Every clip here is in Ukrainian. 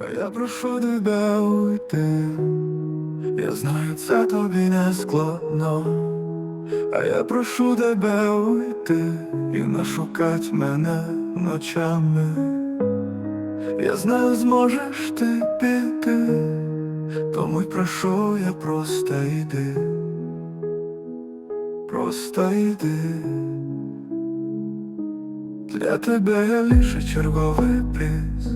Я прошу тебе уйти, я знаю, це тобі не складно, а я прошу тебе уйти і не шукать мене ночами. Я знаю, зможеш ти піти, тому й прошу я просто йди, просто йди. Для тебе я лише черговий приз,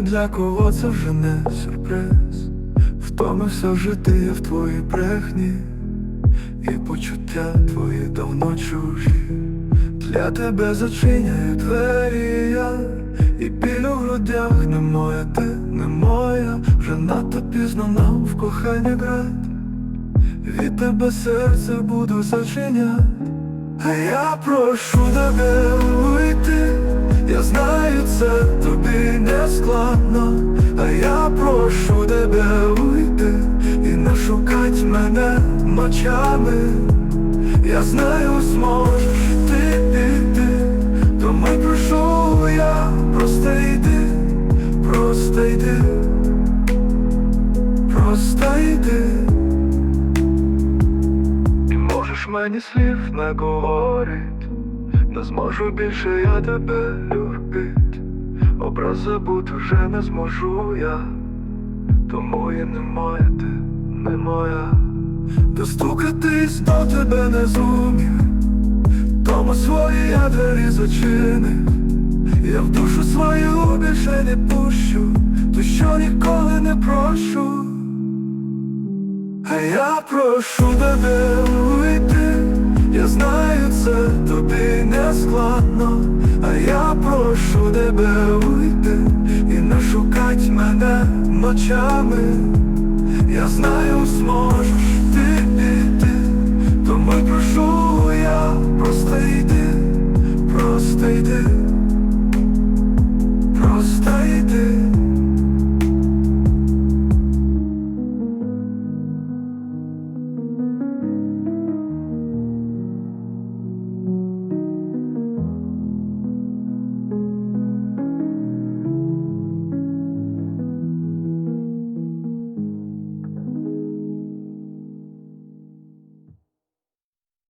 для кого це вже не сюрприз. Втомився жити я в твоїй брехні, і почуття твої давно чужі. Для тебе зачиняю двері я, і біль у грудях не моя, ти не моя, вже надто пізно нам в кохання грати. Від тебе серце буду зачиняти. А я прошу тебе уйти, я знаю, це тобі не складно, а я прошу тебе уйти і не шукать мене ночами. Я знаю, зможеш ти піти, тому й прошу я, просто йди, просто йди, просто йди. Можеш мені слів не говорить, не зможу більше я тебе любить, образ забути вже не зможу я, тому і не ти, не моя. Достукатись до тебе не зумів, тому свої я двері зачинив, я в душу свою більше не пущу, то що ніколи не прошу. А я прошу тебе уйти, я знаю, тебе уйти і не шукать мене ночами. Я знаю, зможеш